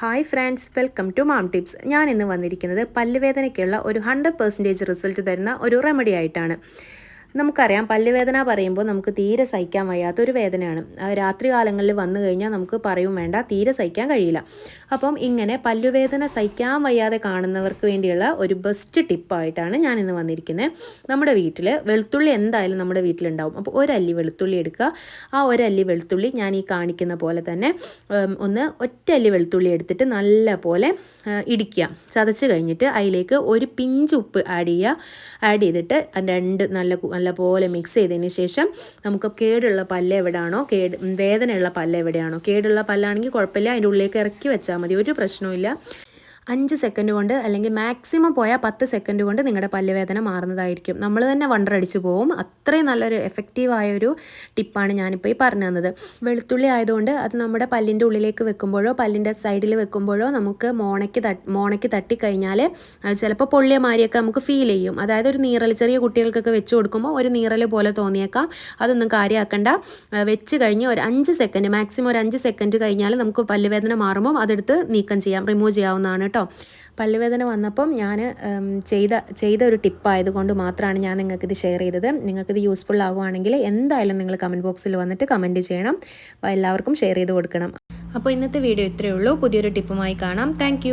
Hi friends welcome to mom tips ഞാൻ ഇന്ന് വന്നിരിക്കുന്നത് പല്ലുവേദനയ്ക്കുള്ള ഒരു ഹൺഡ്രഡ് പെർസെന്റേജ് റിസൾട്ട് തരുന്ന ഒരു റെമഡി ആയിട്ടാണ്. നമുക്കറിയാം പല്ലുവേദന പറയുമ്പോൾ നമുക്ക് തീരെ സഹിക്കാൻ വയ്യാത്തൊരു വേദനയാണ്. രാത്രി കാലങ്ങളിൽ വന്നു കഴിഞ്ഞാൽ നമുക്ക് പറയും വേണ്ട തീരെ സഹിക്കാൻ കഴിയില്ല. അപ്പം ഇങ്ങനെ പല്ലുവേദന സഹിക്കാൻ വയ്യാതെ കാണുന്നവർക്ക് വേണ്ടിയുള്ള ഒരു ബെസ്റ്റ് ടിപ്പായിട്ടാണ് ഞാൻ ഇന്ന് വന്നിരിക്കുന്നത്. നമ്മുടെ വീട്ടിൽ വെളുത്തുള്ളി എന്തായാലും നമ്മുടെ വീട്ടിലുണ്ടാവും. അപ്പോൾ ഒരല്ലി വെളുത്തുള്ളി എടുക്കുക. ആ ഒരല്ലി വെളുത്തുള്ളി ഞാൻ ഈ കാണിക്കുന്ന പോലെ തന്നെ ഒന്ന് ഒറ്റ അല്ലി വെളുത്തുള്ളി എടുത്തിട്ട് നല്ല പോലെ ഇടിക്കുക. ചതച്ച് കഴിഞ്ഞിട്ട് അതിലേക്ക് ഒരു പിഞ്ച് ഉപ്പ് ആഡ് ചെയ്യുക. ആഡ് ചെയ്തിട്ട് രണ്ട് നല്ല നല്ല പോലെ മിക്സ് ചെയ്തതിന് ശേഷം നമുക്ക് കേടുള്ള പല്ല് എവിടെയാണോ കേട് വേദനയുള്ള പല്ല് എവിടെയാണോ കേടുള്ള പല്ലാണെങ്കിൽ കുഴപ്പമില്ല അതിന്റെ ഉള്ളിലേക്ക് ഇറക്കി വെച്ചാൽ മതി ഒരു പ്രശ്നവുമില്ല. അഞ്ച് സെക്കൻഡ് കൊണ്ട് അല്ലെങ്കിൽ മാക്സിമം പോയാൽ പത്ത് സെക്കൻഡ് കൊണ്ട് നിങ്ങളുടെ പല്ലുവേദന മാറുന്നതായിരിക്കും. നമ്മൾ തന്നെ വണ്ടർ അടിച്ചു പോവും. അത്രയും നല്ലൊരു എഫക്റ്റീവായ ഒരു ടിപ്പാണ് ഞാനിപ്പോൾ ഈ പറഞ്ഞു തന്നത്. വെളുത്തുള്ളി ആയതുകൊണ്ട് അത് നമ്മുടെ പല്ലിന്റെ ഉള്ളിലേക്ക് വെക്കുമ്പോഴോ പല്ലിന്റെ സൈഡിൽ വെക്കുമ്പോഴോ നമുക്ക് മോണയ്ക്ക് തട്ട് മോണയ്ക്ക് തട്ടിക്കഴിഞ്ഞാൽ ചിലപ്പോൾ പൊള്ളിയ മാരിയൊക്കെ നമുക്ക് ഫീൽ ചെയ്യും. അതായത് ഒരു നീറൽ ചെറിയ കുട്ടികൾക്കൊക്കെ വെച്ച് കൊടുക്കുമ്പോൾ ഒരു നീറൽ പോലെ തോന്നിയേക്കാം. അതൊന്നും കാര്യമാക്കണ്ട. വെച്ച് കഴിഞ്ഞ് ഒരു അഞ്ച് സെക്കൻഡ് മാക്സിമം ഒരു അഞ്ച് സെക്കൻഡ് കഴിഞ്ഞാൽ നമുക്ക് പല്ലുവേദന മാറുമ്പോൾ അതെടുത്ത് നീക്കം ചെയ്യാം. റിമൂവ് ചെയ്യാവുന്നതാണ് കേട്ടോ. പല്ലുവേദന വന്നപ്പം ഞാൻ ചെയ്ത ചെയ്ത ഒരു ടിപ്പായതുകൊണ്ട് മാത്രമാണ് ഞാൻ നിങ്ങൾക്കിത് ഷെയർ ചെയ്തത്. നിങ്ങൾക്കിത് യൂസ്ഫുൾ ആകുവാണെങ്കിൽ എന്തായാലും നിങ്ങൾ കമന്റ് ബോക്സിൽ വന്നിട്ട് കമന്റ് ചെയ്യണം. എല്ലാവർക്കും ഷെയർ ചെയ്ത് കൊടുക്കണം. അപ്പോൾ ഇന്നത്തെ വീഡിയോ ഇത്രയേ ഉള്ളൂ. പുതിയൊരു ടിപ്പുമായി കാണാം. താങ്ക്